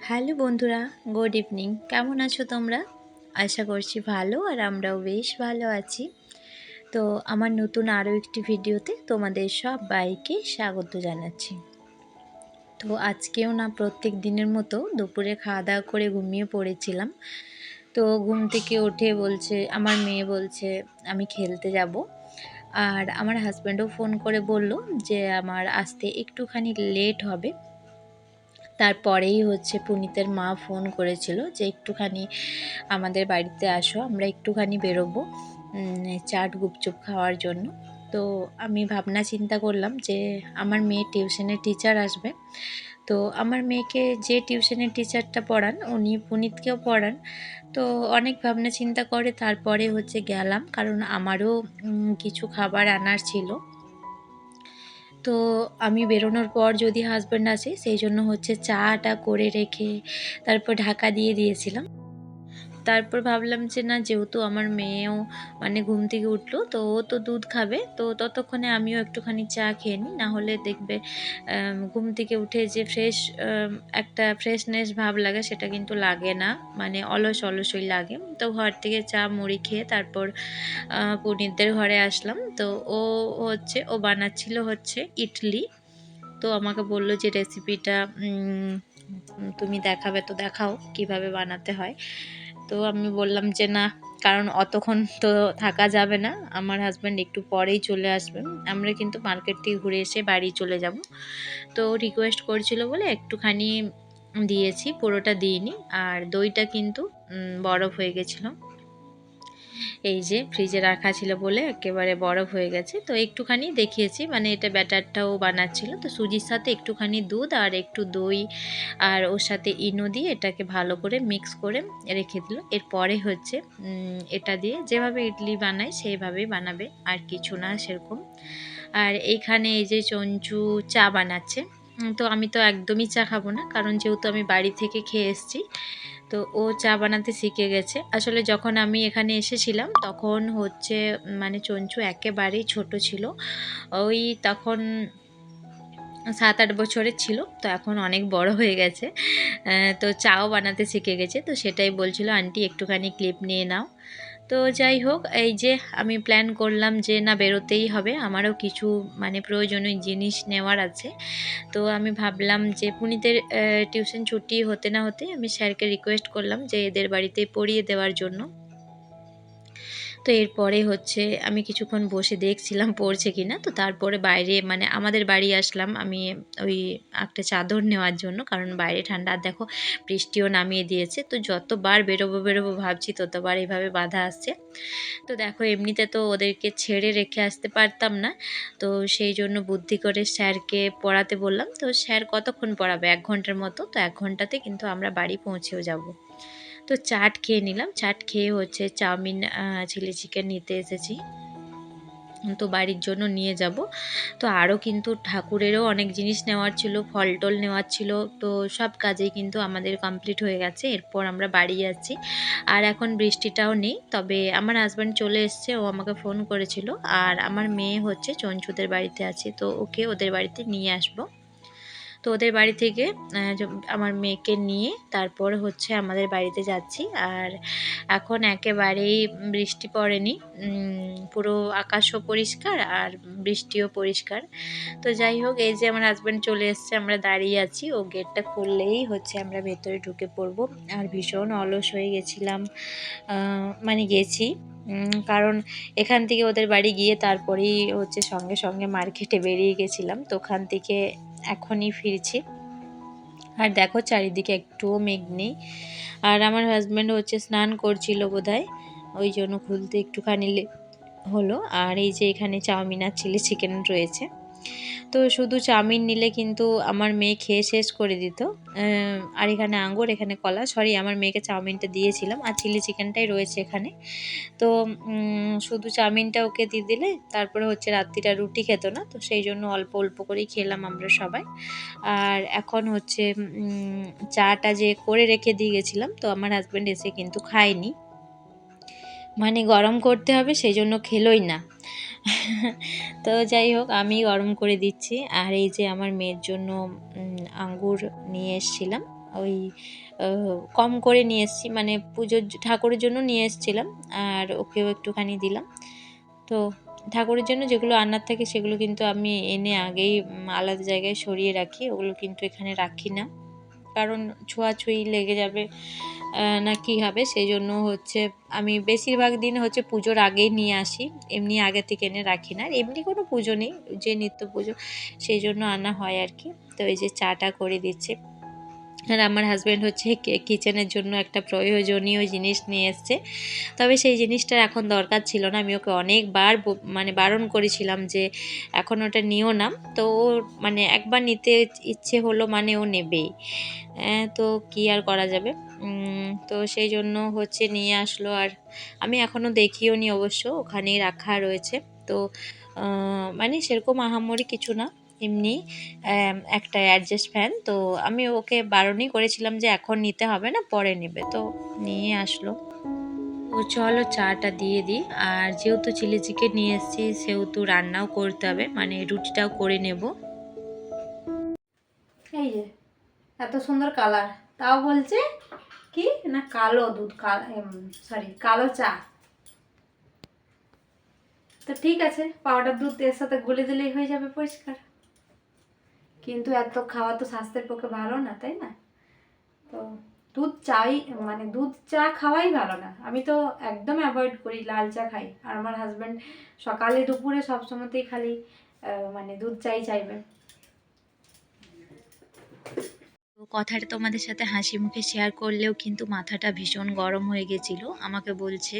Hello বন্ধুরা, good evening. কেমন আছো তোমরা? আশা করছি ভালো আর আমরাও বেশ ভালো আছি। তো আমার নতুন আরও একটি ভিডিওতে তোমাদের সব বাইকে স্বাগত জানাচ্ছি। তো আজকেও না, প্রত্যেক দিনের মতো দুপুরে খাওয়া দাওয়া করে ঘুমিয়ে পড়েছিলাম। তো ঘুম থেকে উঠে বলছে, আমার মেয়ে বলছে, আমি খেলতে যাব। আর আমার হাজব্যান্ডও ফোন করে বলল যে, আমার আসতে একটুখানি লেট হবে। তারপরেই হচ্ছে পুনিতের মা ফোন করেছিল যে একটুখানি আমাদের বাড়িতে আসো, আমরা একটুখানি বেরোবো চাট গুপচুপ খাওয়ার জন্য। তো আমি ভাবনা চিন্তা করলাম যে আমার মেয়ে টিউশনের টিচার আসবে। তো আমার মেয়েকে যে টিউশনের টিচারটা পড়ান, উনি পুনিতকেও পড়ান। তো অনেক ভাবনা চিন্তা করে তারপরে হচ্ছে গেলাম, কারণ আমারও কিছু খাবার আনার ছিল। তো আমি বেরোনোর পর যদি হাজব্যান্ড আসে, সেই জন্য হচ্ছে চাটা করে রেখে তারপর ঢাকা দিয়ে দিয়েছিলাম। তারপর ভাবলাম যে না, যেহেতু আমার মেয়েও মানে ঘুম থেকে উঠল, তো ও তো দুধ খাবে, তো ততক্ষণে আমিও একটুখানি চা খেয়ে নিই নাহলে দেখবে ঘুম থেকে উঠে যে ফ্রেশ একটা ফ্রেশনেস ভাব লাগে সেটা কিন্তু লাগে না মানে অলস অলসই লাগে। তো ঘর থেকে চা, মুড়ি খেয়ে তারপর পুনিরদের ঘরে আসলাম, তো ও হচ্ছে, ও বানাচ্ছিল হচ্ছে ইডলি। তো আমাকে বলল যে রেসিপিটা তুমি দেখাবে, তো দেখাও কীভাবে বানাতে হয়। তো আমি বললাম যে, না, কারণ অতক্ষণ তো থাকা যাবে না। আমার হাজব্যান্ড একটু পরেই চলে আসবেন আমরা কিন্তু মার্কেট থেকে ঘুরে এসে বাড়ি চলে যাব। তো রিকোয়েস্ট করছিল বলে একটুখানি দিয়েছি, পুরোটা দিইনি। আর দইটা কিন্তু বরফ হয়ে গেছিল। এই যে ফ্রিজে রাখা ছিল বলে একেবারে বরফ হয়ে গেছে। তো একটুখানি দেখিয়েছি মানে এটা ব্যাটারটাও বানাচ্ছিল। তো সুজির সাথে একটুখানি দুধ আর একটু দই আর ওর সাথে ইনো দিয়ে এটাকে ভালো করে মিক্স করে রেখে দিল। এরপরে হচ্ছে এটা দিয়ে যেভাবে ইডলি বানায় সেইভাবেই বানাবে, আর কিছু না সেরকম। আর এইখানে এই যে চঞ্চু চা বানাচ্ছে তো আমি তো একদমই চা খাব না, কারণ যেহেতু আমি বাড়ি থেকে খেয়ে এসেছি তো ও চা বানাতে শিখে গেছে। আসলে যখন আমি এখানে এসেছিলাম, তখন হচ্ছে মানে চঞ্চু একেবারেই ছোট ছিল। ওই তখন সাত আট বছরের ছিল, তো এখন অনেক বড় হয়ে গেছে। তো চাও বানাতে শিখে গেছে। তো সেটাই বলছিল, আন্টি, একটুখানি ক্লিপ নিয়ে নাও। তো যাই হোক, এই যে আমি প্ল্যান করলাম যে না, বেরোতেই হবে। আমারও কিছু মানে প্রয়োজনীয় জিনিস নেওয়ার আছে। তো আমি ভাবলাম যে পুনিতের টিউশন ছুটি হতে না হতে আমি স্যারকে রিকোয়েস্ট করলাম যে এদের বাড়িতে পড়িয়ে দেওয়ার জন্য। তো এরপরে হচ্ছে আমি কিছুক্ষণ বসে দেখছিলাম পড়ছে কি না তো তারপরে বাইরে মানে আমাদের বাড়ি আসলাম আমি ওই একটা চাদর নেওয়ার জন্য, কারণ বাইরে ঠান্ডা। দেখো বৃষ্টিও নামিয়ে দিয়েছে, তো যতবার বেরোবো বেরোবো ভাবছি ততবার এইভাবে বাধা আসছে। তো দেখো এমনিতে তো ওদেরকে ছেড়ে রেখে আসতে পারতাম না, তো সেই জন্য বুদ্ধি করে স্যারকে পড়াতে বললাম। তো স্যার কতক্ষণ পড়াবে? এক ঘণ্টার মতো, তো এক ঘন্টাতে কিন্তু আমরা বাড়ি পৌঁছেও যাব। তো চাট খেয়ে নিলাম। চাট খেয়ে হচ্ছে চাউমিন চিলি চিকেন নিতে এসেছি। তো বাড়ির জন্য নিয়ে যাব। তো আরও কিন্তু ঠাকুরেরও অনেক জিনিস নেওয়ার ছিল ফল টল নেওয়ার ছিল। তো সব কাজেই কিন্তু আমাদের কমপ্লিট হয়ে গেছে। এরপর আমরা বাড়ি যাচ্ছি। আর এখন বৃষ্টিটাও নেই, তবে আমার হাজব্যান্ড চলে এসছে। ও আমাকে ফোন করেছিল। আর আমার মেয়ে হচ্ছে চঞ্চুদের বাড়িতে আছে। তো ওকে ওদের বাড়িতে নিয়ে আসব। তো ওদের বাড়ি থেকে আমার মেয়েকে নিয়ে তারপর হচ্ছে আমাদের বাড়িতে যাচ্ছি। আর এখন একেবারেই বৃষ্টি পড়েনি পুরো আকাশও পরিষ্কার আর বৃষ্টিও পরিষ্কার। তো যাই হোক, এই যে আমার হাজব্যান্ড চলে এসছে, আমরা দাঁড়িয়ে আছি। ও গেটটা খুললেই হচ্ছে আমরা ভেতরে ঢুকে পড়ব। আর ভীষণ অলস হয়ে গেছিলাম মানে গেছি। কারণ এখান থেকে ওদের বাড়ি গিয়ে তারপরেই হচ্ছে সঙ্গে সঙ্গে মার্কেটে বেরিয়ে গেছিলাম। তো ওখান থেকে এখনই ফিরছি। আর দেখো চারিদিকে একটুও মেঘ নেই। আর আমার হাজব্যান্ড হচ্ছে স্নান করছিল বোধহয়, ওই জন্য খুলতে একটুখানি হলো। আর এই যে এখানে চাউমিন আর চিলি চিকেন রয়েছে। তো শুধু চাউমিন নিলে কিন্তু আমার মেয়ে খেয়ে শেষ করে দিত। আর এখানে আঙ্গুর, এখানে কলা সরি আমার মেয়েকে চাউমিনটা দিয়েছিলাম আর চিলি চিকেনটাই রয়েছে এখানে। তো শুধু চাউমিনটা ওকে দিয়ে দিলে তারপরে হচ্ছে রাত্রিটা রুটি খেত না, তো সেই জন্য অল্প অল্প করেই খেলাম আমরা সবাই। আর এখন হচ্ছে চাটা যে করে রেখে দিয়ে গেছিলাম, তো আমার হাজব্যান্ড এসে কিন্তু খায়নি। মানে গরম করতে হবে, সেই জন্য খেলোই না। তো যাই হোক, আমি গরম করে দিচ্ছি। আর এই যে আমার মেয়ের জন্য আঙ্গুর নিয়ে এসছিলাম। ওই কম করে নিয়ে এসেছি মানে পুজোর ঠাকুরের জন্য নিয়ে এসেছিলাম। আর ওকেও একটুখানি দিলাম। তো ঠাকুরের জন্য যেগুলো আনার থাকে, সেগুলো কিন্তু আমি এনে আগেই আলাদা জায়গায় সরিয়ে রাখি। ওগুলো কিন্তু এখানে রাখি না। কারণ ছোঁয়াছুঁয়ি লেগে যাবে। না কি হবে সেই জন্য হচ্ছে আমি বেশিরভাগ দিন হচ্ছে পুজোর আগেই নিয়ে আসি, এমনি আগে থেকে এনে রাখি না। আর এমনি কোনো পুজো নেই, যে নিত্য পুজো সেই জন্য আনা হয় আর কি। তো এই যে চাটা করে দিচ্ছে। আর আমার হাজব্যান্ড হচ্ছে কিচেনের জন্য একটা প্রয়োজনীয় জিনিস নিয়ে এসছে। তবে সেই জিনিসটার এখন দরকার ছিল না। আমি ওকে অনেকবার মানে বারণ করেছিলাম যে এখন ওটা নিও না। তো ও মানে একবার নিতে ইচ্ছে হলো মানে ও নেবেই। তো কি আর করা যাবে? তো সেই জন্য হচ্ছে নিয়ে আসলো আর আমি এখনও দেখিও নি অবশ্য, ওখানেই রাখা রয়েছে। তো মানে সেরকম আহামরি কিছু না, এমনি একটা অ্যাডজাস্ট ফ্যান তো আমি ওকে বারণই করেছিলাম যে এখন নিতে হবে না, পরে নেবে। তো নিয়ে আসলো। ও চলো চাটা দিয়ে দিই। আর যেহেতু চিলি চিকেন নিয়ে এসেছি, সেহেতু রান্নাও করতে হবে মানে রুটিটাও করে নেব। এই যে, এত সুন্দর কালার তাও বলছে কি? না, কালো দুধ সরি কালো চা। তো ঠিক আছে পাউডার দুধ এর সাথে গুলে দিলেই হয়ে যাবে পরিষ্কার। কিন্তু এত খাওয়া তো স্বাস্থ্যের পক্ষে ভালো না, তাই না? তো দুধ চাই মানে দুধ চা খাওয়াই ভালো না। আমি তো একদম অ্যাভয়েড করি, লাল চা খাই। আর আমার হাজব্যান্ড সকালে, দুপুরে সবসময়তেই খালি মানে দুধ চাই চাইবে। তো কথাটা তোমাদের সাথে হাসি মুখে শেয়ার করলেও কিন্তু মাথাটা ভীষণ গরম হয়ে গেছিল। আমাকে বলছে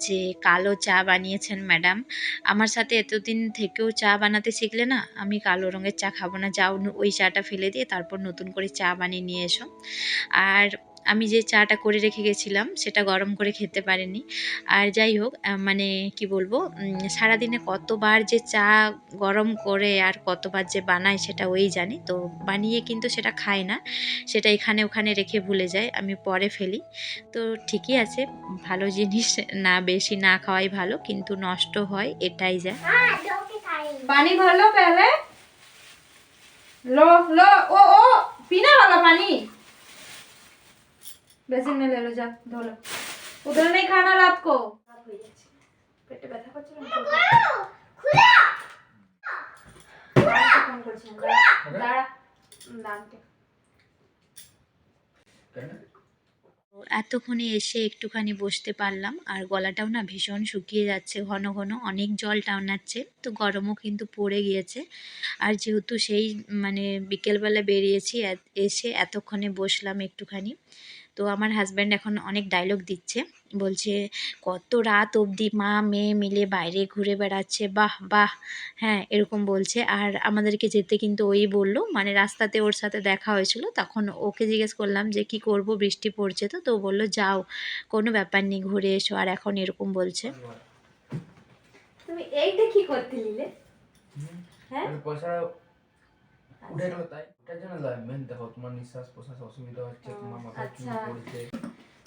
যে, কালো চা বানিয়েছেন ম্যাডাম। আমার সাথে এতদিন থেকেও চা বানাতে শিখলে না, আমি কালো রঙের চা খাব না। যাও, ওই চাটা ফেলে দিয়ে তারপর নতুন করে চা বানিয়ে নিয়ে এসো। আর আমি যে চাটা করে রেখে গেছিলাম, সেটা গরম করে খেতে পারেনি। আর যাই হোক মানে কি বলব সারাদিনে কতবার যে চা গরম করে আর কতবার যে বানায় সেটা ওই জানি। তো বানিয়ে কিন্তু সেটা খায় না, সেটা এখানে ওখানে রেখে ভুলে যায় আমি পরে ফেলি। তো ঠিকই আছে, ভালো জিনিস, না বেশি না খাওয়াই ভালো, কিন্তু নষ্ট হয়, এটাই যা। পানি ভালো পেলে? লো লো, ও ও, পিনা ভালো পানি। पानी बेसिन में ले लो जा धो लो उधर नहीं खाना रात को পেটে ব্যথা করছে না দাঁড়া ফোন করছিলাম দাঁড়া দাঁড়া দাঁড়া তো এতক্ষণে এসে একটুখানি বসতে পারলাম আর গলাটাও না ভীষণ শুকিয়ে যাচ্ছে ঘন ঘন অনেক জল টানাচ্ছে তো গরমও কিন্তু পড়ে গিয়েছে আর যেহেতু সেই মানে বিকেলবেলা বেরিয়েছি এত- এসে এতক্ষণে বসলাম একটুখানি তো আমার হাজব্যান্ড এখন অনেক ডায়লগ দিচ্ছে। বলছে কত রাত অবধি মা মেয়ে মিলে বাইরে ঘুরে বেড়াচ্ছে বাহ বাহ। হ্যাঁ এরকম বলছে। আর আমাদেরকে যেতে কিন্তু ওই বলল মানে রাস্তাতে ওর সাথে দেখা হয়েছিল। তখন ওকে জিজ্ঞেস করলাম যে কি করব? বৃষ্টি পড়ছে তো? তো বলল যাও কোনো ব্যাপার নেই ঘুরে এসো। আর এখন এরকম বলছে। তুমি এইটা কি করতে নিলে? হ্যাঁ? উঠে গেল তাই ওটার জন্য নয় মেন দেখো তোমার নিঃশ্বাস প্রশ্বাস অসুবিধা হচ্ছে তোমার মাথা চুল আচ্ছা। পড়ছে।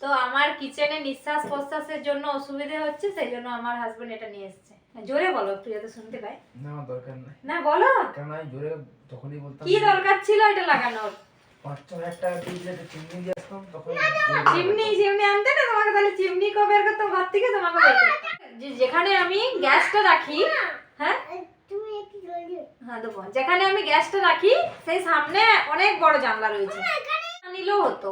তো আমার কিচেনে নিঃশ্বাস প্রশ্বাসের জন্য অসুবিধে হচ্ছে সেই জন্য আমার হাজবেন্ড এটা নিয়ে এসেছে। জোরে বলো একটু যাতে শুনতে পাই। না দরকার নাই। না বলো। কারণ আমি জোরে তখনই বলতাম কি দরকার ছিল এটা লাগানোর? পাঁচ ছ হাজার টাকা দিয়ে চিমনি দিয়ে আসতাম তখন চিমনি চিমনি আনতে না তোমাকে তাহলে চিমনি কো বের করতে ঘর থেকে তোমাকে যে- যেখানে আমি গ্যাসটা রাখি হ্যাঁ? হ্যাঁ দেবো। যেখানে আমি গ্যাসটা রাখি সেই সামনে অনেক বড় জানলা রয়েছে। নিলেও হতো।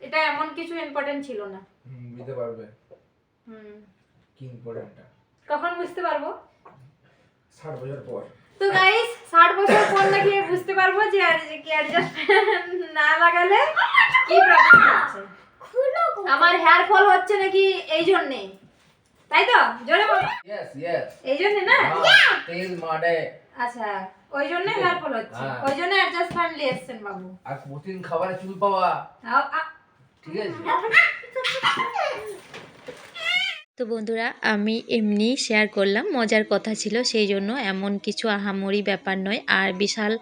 এটা এমন কিছু ইম্পর্টেন্ট ছিল না। হুম, বুঝতে পারবে। হুম। কি ইম্পর্টেন্টটা কখন বুঝতে পারব? ষাট বছর পর। তো গাইস ষাট বছর পর নাকি বুঝতে পারব যে আর- যে কি অ্যাডজাস্ট না লাগালে কি প্রবলেম হচ্ছে? আমার হেয়ার ফল হচ্ছে নাকি এই জন্যে? তাই তো? জোরে বলো। এই জন্য না? তেল মাডে আচ্ছা ওই জন্য হেয়ার ফল হচ্ছে। ওই জন্য অ্যাডজাস্ট ফ্যান নিয়ে এসছেন বাবু। আর প্রতিদিন খাবারে চুল পাওয়া। ঠিক আছে। তো বন্ধুরা, আমি এমনি শেয়ার করলাম, মজার কথা ছিল সেই জন্য। এমন কিছু আহামরি ব্যাপার নয়। আর বিশাল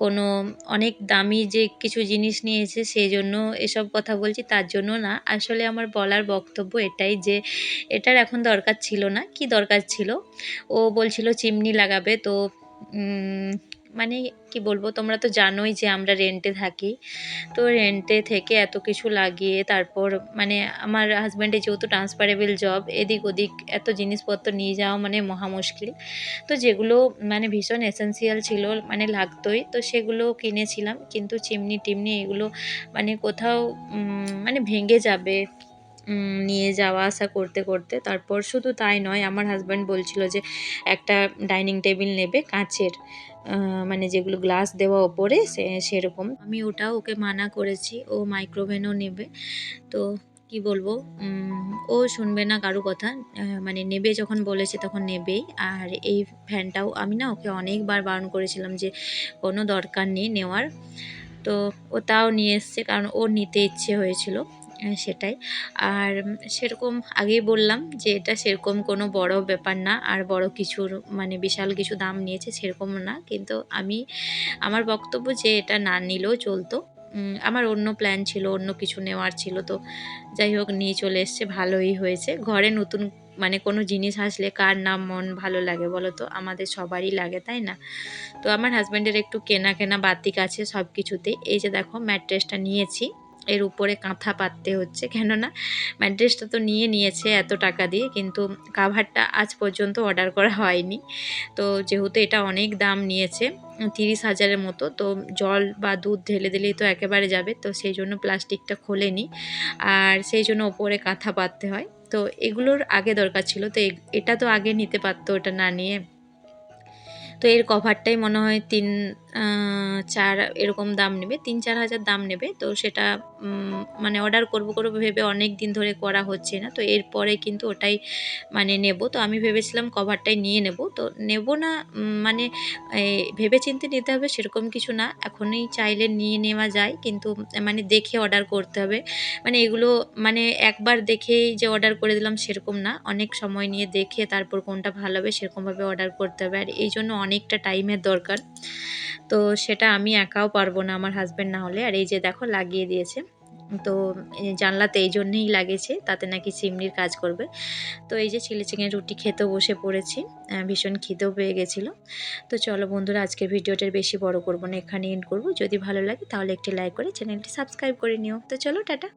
কোনো অনেক দামি যে কিছু জিনিস নিয়েছে সেই জন্য এসব কথা বলছি তার জন্য না। আসলে আমার বলার বক্তব্য এটাই যে, এটার এখন দরকার ছিল না। কি দরকার ছিল? ও বলছিল, চিমনি লাগাবে। তো মানে কি বলব, তোমরা তো জানোই যে আমরা রেন্টে থাকি। তো রেন্টে থেকে এত কিছু লাগিয়ে তারপর মানে আমার হাজব্যান্ডের যেহেতু ট্রান্সফারেবল জব এদিক ওদিক এত জিনিসপত্র নিয়ে যাওয়া মানে মহা মুশকিল। তো যেগুলো মানে ভীষণ এসেন্সিয়াল ছিল মানে লাগতোই, তো সেগুলো কিনেছিলাম। কিন্তু চিমনি টিমনি এগুলো মানে কোথাও মানে ভেঙে যাবে নিয়ে যাওয়া আসা করতে করতে। তারপর শুধু তাই নয়, আমার হাজব্যান্ড বলছিল যে একটা ডাইনিং টেবিল নেবে কাঁচের। মানে যেগুলো গ্লাস দেওয়া ওপরে সে, সেরকম। আমি ওটাও ওকে মানা করেছি, ও মাইক্রোভেনও নেবে। তো কি বলব ও শুনবে না কারও কথা মানে নেবে যখন বলেছে তখন নেবেই। আর এই ফ্যানটাও আমি না ওকে অনেকবার বারণ করেছিলাম যে কোনো দরকার নেই নেওয়ার। তো ও তাও নিয়ে এসছে, কারণ ওর নিতে ইচ্ছে হয়েছিল। সেটাই। আর সেরকম আগেই বললাম যে, এটা সেরকম কোনো বড় ব্যাপার না। আর বড় কিছুর মানে বিশাল কিছু দাম নিয়েছে সেরকম না। কিন্তু আমি, আমার বক্তব্য যে, এটা না নিলেও চলতো। আমার অন্য প্ল্যান ছিল, অন্য কিছু নেওয়ার ছিল। তো যাই হোক, নিয়ে চলে এসছে, ভালোই হয়েছে। ঘরে নতুন মানে কোনো জিনিস আসলে কার নাম মন ভালো লাগে বলো তো? আমাদের সবারই লাগে, তাই না? তো আমার হাজব্যান্ডের একটু কেনা কেনা বাতিক আছে সব কিছুতে এই যে দেখো ম্যাট্রেসটা নিয়েছি। এর উপরে কাঁথা পাততে হচ্ছে। কেননা ম্যাট্রেসটা তো নিয়ে নিয়েছে এত টাকা দিয়ে, কিন্তু কাভারটা আজ পর্যন্ত অর্ডার করা হয়নি। তো যেহেতু এটা অনেক দাম নিয়েছে, তিরিশ হাজারের মতো, তো জল বা দুধ ঢেলে দিলেই তো একেবারে যাবে। তো সেই জন্য প্লাস্টিকটা খোলেনি। আর সেই জন্য ওপরে কাঁথা পাততে হয়। তো এগুলোর আগে দরকার ছিল। তো এটা তো আগে নিতে পারতো ওটা না নিয়ে। তো এর কভারটাই মনে হয় তিন চার এরকম দাম নেবে, তিন চার হাজার দাম নেবে। তো সেটা মানে অর্ডার করব করব ভেবে অনেক দিন ধরে করা হচ্ছে না। তো এরপরে কিন্তু ওটাই মানে নেব। তো আমি ভেবেছিলাম কভারটাই নিয়ে নেব। তো নেব না মানে ভেবে চিন্তে নিতে হবে সেরকম কিছু না। এখনই চাইলে নিয়ে নেওয়া যায়। কিন্তু মানে দেখে অর্ডার করতে হবে। মানে এগুলো মানে একবার দেখেই যে অর্ডার করে দিলাম সেরকম না। অনেক সময় নিয়ে দেখে তারপর কোনটা ভালো হবে সেরকমভাবে অর্ডার করতে হবে। আর এই জন্য অনেকটা টাইমের দরকার। তো সেটা আমি একাও পারব না আমার হাজব্যান্ড না হলে। আর এই যে দেখো, লাগিয়ে দিয়েছে। তো জানলাতে এই জন্যেই লাগিয়েছে তাতে নাকি চিমনির কাজ করবে। তো এই যে চিলি চিকেন রুটি খেতেও বসে পড়েছি ভীষণ খিদেও পেয়ে গেছিল। তো চলো বন্ধুরা, আজকের ভিডিওটার বেশি বড় করব না এখানে এন্ড করব। যদি ভালো লাগে তাহলে একটি লাইক করে চ্যানেলটি সাবস্ক্রাইব করে নিও। তো চলো, টাটা।